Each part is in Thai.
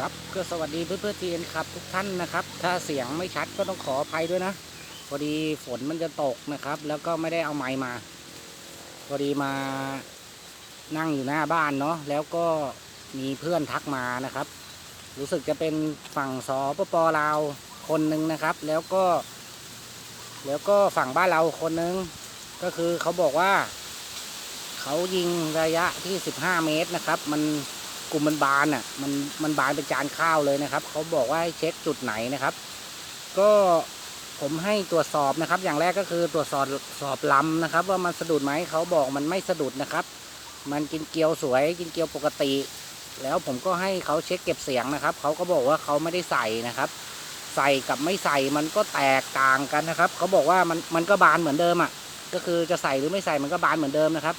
ครับก็สวัสดีเพื่อนเพื่อนทีเอ็นครับทุกท่านนะครับ ถ้าเสียงไม่ชัดก็ต้องขออภัยด้วยนะพอดีฝนมันจะตกนะครับ แล้วก็ไม่ได้เอาไม้มาพอดีมานั่งอยู่หน้าบ้านเนาะแล้วก็มีเพื่อนทักมานะครับ รู้สึกจะเป็นฝั่งสปปลาวคนหนึ่งนะครับ แล้วก็ แล้วก็ฝั่งบ้านเราคนหนึ่งก็คือเขาบอกว่า เขายิงระยะที่ 15 เมตรนะครับ มัน กลุ่มมันบานอะมันมันบานเป็นจานข้าวเลยนะครับเขาบอกว่าให้เช็คจุดไหนนะครับ ก็ผมให้ตรวจสอบนะครับ อย่างแรกก็คือตรวจสอบสอบลำนะครับ ว่ามันสะดุดไหมเขาบอกมันไม่สะดุดนะครับ มันกินเกลียวสวย กินเกลียวปกติ แล้วผมก็ให้เขาเช็คเก็บเสียงนะครับเขาก็บอกว่าเขาไม่ได้ใส่นะครับ ใส่กับไม่ใส่มันก็แตกต่างกันนะครับเขาบอกว่ามันมันก็บานเหมือนเดิมอะก็คือจะใส่หรือไม่ใส่มันก็บานเหมือนเดิมนะครับ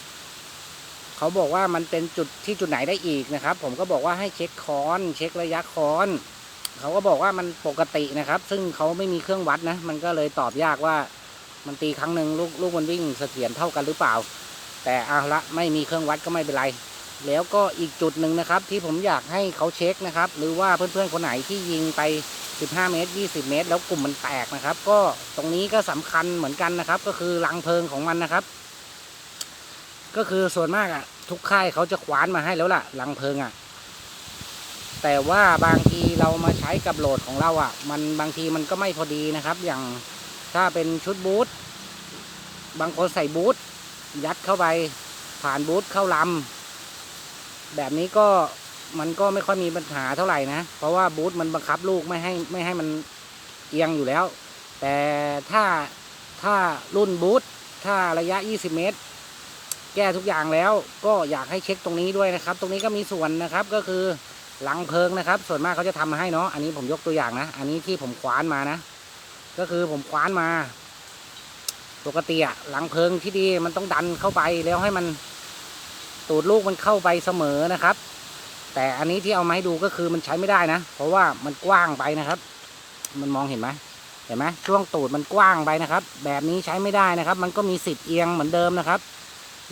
เขาบอกว่ามันเป็นจุดที่จุดไหนได้อีกนะครับ ผมก็บอกว่าให้เช็คคอน เช็คระยะคอนเขาก็บอกว่ามันปกตินะครับ ซึ่งเขาไม่มีเครื่องวัดนะ มันก็เลยตอบยากว่ามันตีครั้งหนึ่งลูกลูกมันวิ่งเสถียรเท่ากันหรือเปล่า แต่เอาละไม่มีเครื่องวัดก็ไม่เป็นไร แล้วก็อีกจุดหนึ่งนะครับ ที่ผมอยากให้เขาเช็คนะครับ หรือว่าเพื่อนๆคนไหนที่ยิงไป 15 เมตร 20 เมตร แล้วกลุ่มมันแตกนะครับ ก็ตรงนี้ก็สำคัญเหมือนกันนะครับ ก็คือรังเพลิงของมันนะครับ ก็คือส่วนมากอะ ทุกค่ายเขาจะคว้านมาให้แล้วล่ะรังเพลิงอะ แต่ว่าบางทีเรามาใช้กับโหลดของเราอะ มันบางทีมันก็ไม่พอดีนะครับ อย่างถ้าเป็นชุดบูทบางคนใส่บูทยัดเข้าไป ผ่านบูทเข้าลำแบบนี้ก็มันก็ไม่ค่อยมีปัญหาเท่าไหร่นะ เพราะว่าบูทมันบังคับลูกไม่ให้ไม่ให้มันเอียงอยู่แล้ว แต่ถ้าถ้ารุ่นบูทถ้าระยะ 20 เมตร แก้ทุกอย่างแล้วก็อยากให้เช็คตรงนี้ด้วยนะครับ ตรงนี้ก็มีส่วนนะครับก็คือหลังเพิงนะครับ ส่วนมากเขาจะทำมาให้เนาะอันนี้ผมยกตัวอย่างนะ อันนี้ที่ผมคว้านมานะ ก็คือผมคว้านมา ปกติอะหลังเพิงที่ดีมันต้องดันเข้าไปแล้วให้มันตูดลูกมันเข้าไปเสมอนะครับ แต่อันนี้ที่เอามาให้ดูก็คือมันใช้ไม่ได้นะ เพราะว่ามันกว้างไปนะครับ มันมองเห็นไหมเห็นไหมช่วงตูดมันกว้างไปนะครับ แบบนี้ใช้ไม่ได้นะครับ มันก็มีสิทธิ์เอียงเหมือนเดิมนะครับ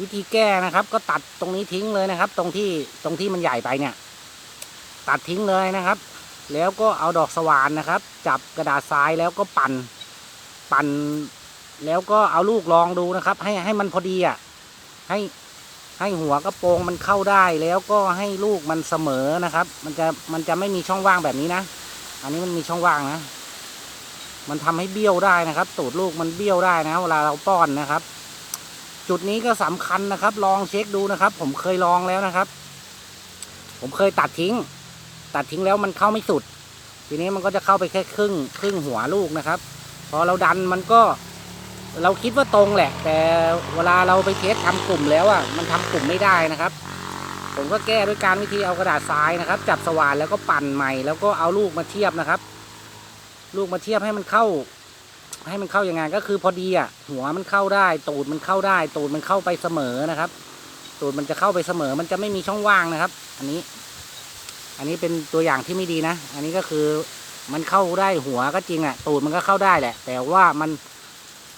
วิธีแก้นะครับ ก็ตัดตรงนี้ทิ้งเลยนะครับ ตรงที่ตรงที่มันใหญ่ไปเนี่ย ตัดทิ้งเลยนะครับ แล้วก็เอาดอกสว่านนะครับ จับกระดาษทรายแล้วก็ปั่น ปั่น แล้วก็เอาลูกลองดูนะครับ ให้ให้มันพอดีอะให้ให้หัวกระโปรงมันเข้าได้แล้วก็ให้ลูกมันเสมอนะครับ มันจะมันจะไม่มีช่องว่างแบบนี้นะ อันนี้มันมีช่องว่างนะ มันทำให้เบี้ยวได้นะครับ ตูดลูกมันเบี้ยวได้นะ เวลาเราป้อนนะครับ จุดนี้ก็สำคัญนะครับ ลองเช็คดูนะครับ ผมเคยลองแล้วนะครับ ผมเคยตัดทิ้ง ตัดทิ้งแล้วมันเข้าไม่สุด ทีนี้มันก็จะเข้าไปแค่ครึ่ง ครึ่งหัวลูกนะครับ พอเราดันมันก็ เราคิดว่าตรงแหละ แต่เวลาเราไปเทสทำกลุ่มแล้วอะมันทำกลุ่มไม่ได้นะครับ ผมก็แก้ด้วยการวิธีเอากระดาษทรายนะครับ จับสว่านแล้วก็ปั่นใหม่แล้วก็เอาลูกมาเทียบนะครับ ลูกมาเทียบให้มันเข้า ให้มันเข้ายังไงก็คือพอดีอะ หัวมันเข้าได้ ตูดมันเข้าได้ ตูดมันเข้าไปเสมอนะครับ ตูดมันจะเข้าไปเสมอ มันจะไม่มีช่องว่างนะครับ อันนี้ อันนี้เป็นตัวอย่างที่ไม่ดีนะ อันนี้ก็คือมันเข้าได้หัวก็จริงอะ ตูดมันก็เข้าได้แหละ แต่ว่ามัน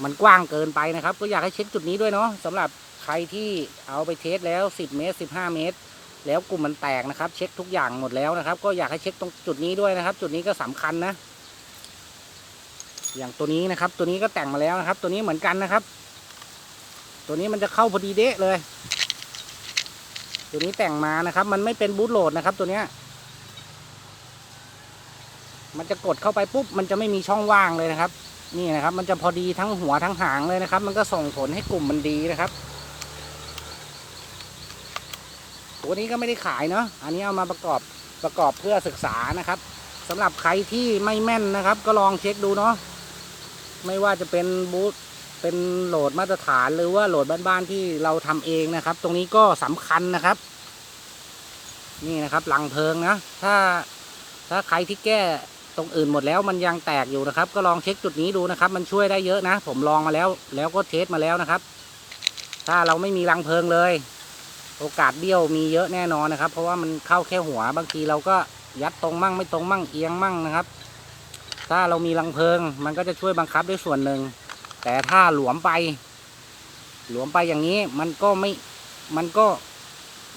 มันกว้างเกินไปนะครับ ก็อยากให้เช็คจุดนี้ด้วยเนาะสำหรับใครที่เอาไปเทสแล้ว 10 เมตร 15 เมตร แล้วกลุ่มมันแตกนะครับ เช็คทุกอย่างหมดแล้วนะครับ ก็อยากให้เช็คตรงจุดนี้ด้วยนะครับ จุดนี้ก็สำคัญนะ อย่างตัวนี้นะครับ ตัวนี้ก็แต่งมาแล้วนะครับ ตัวนี้เหมือนกันนะครับ ตัวนี้มันจะเข้าพอดีเดะเลย ตัวนี้แต่งมานะครับ มันไม่เป็นบูทโหลดนะครับ ตัวเนี้ย มันจะกดเข้าไปปุ๊บ มันจะไม่มีช่องว่างเลยนะครับ นี่นะครับ มันจะพอดีทั้งหัวทั้งหางเลยนะครับ มันก็ส่งผลให้กลุ่มมันดีนะครับ ตัวนี้ก็ไม่ได้ขายเนาะ อันนี้เอามาประกอบประกอบเพื่อศึกษานะครับสำหรับใครที่ไม่แม่นนะครับ ก็ลองเช็คดูเนาะ ไม่ว่าจะเป็นบูทเป็นโหลดมาตรฐานหรือว่าโหลดบ้านๆที่เราทำเองนะครับ ตรงนี้ก็สำคัญนะครับ นี่นะครับหลังเพลิงนะถ้าถ้าใครที่แก้ตรงอื่นหมดแล้วมันยังแตกอยู่นะครับ ก็ลองเช็คจุดนี้ดูนะครับ มันช่วยได้เยอะนะ ผมลองมาแล้ว แล้วก็เทสมาแล้วนะครับ ถ้าเราไม่มีรังเพลิงเลย โอกาสเบี้ยวมีเยอะแน่นอนนะครับ เพราะว่ามันเข้าแค่หัวบางทีเราก็ยัดตรงมั่งไม่ตรงมั่งเอียงมั่งนะครับ ถ้าเรามีรังเพลิง มันก็จะช่วยบังคับได้ส่วนหนึ่ง แต่ถ้าหลวมไป หลวมไปอย่างนี้มันก็ไม่มันก็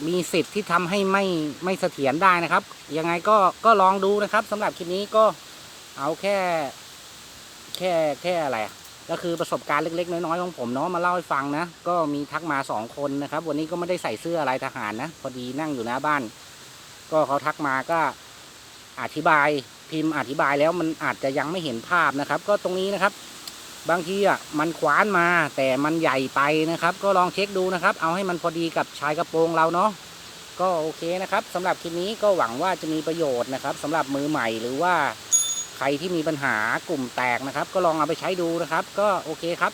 มีสิทธิ์ที่ทำให้ไม่ไม่เสถียรได้นะครับ ยังไงก็ก็ลองดูนะครับสำหรับคลิปนี้ก็เอาแค่ แค่แค่อะไรก็คือประสบการณ์เล็กๆ น้อยๆของผมเนาะมาเล่าให้ฟังนะ ก็มีทักมาสองคนนะครับ วันนี้ก็ไม่ได้ใส่เสื้ออะไรทหารนะ พอดีนั่งอยู่หน้าบ้าน ก็เขาทักมาก็อธิบายพิมพ์อธิบายแล้วมันอาจจะยังไม่เห็นภาพนะครับ ก็ตรงนี้นะครับ บางทีอะมันคว้านมาแต่มันใหญ่ไปนะครับ ก็ลองเช็คดูนะครับ เอาให้มันพอดีกับชายกระโปรงเราเนาะก็โอเคนะครับสำหรับคลิปนี้ก็หวังว่าจะมีประโยชน์นะครับสำหรับมือใหม่หรือว่าใครที่มีปัญหากลุ่มแตกนะครับ ก็ลองเอาไปใช้ดูนะครับ ก็โอเคครับ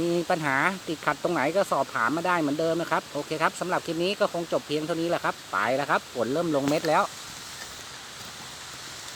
มีปัญหาติดขัดตรงไหนก็สอบถามมาได้เหมือนเดิมนะครับโอเคครับสำหรับคลิปนี้ก็คงจบเพียงเท่านี้แหละครับ ไปแล้วครับฝนเริ่มลงเม็ดแล้ว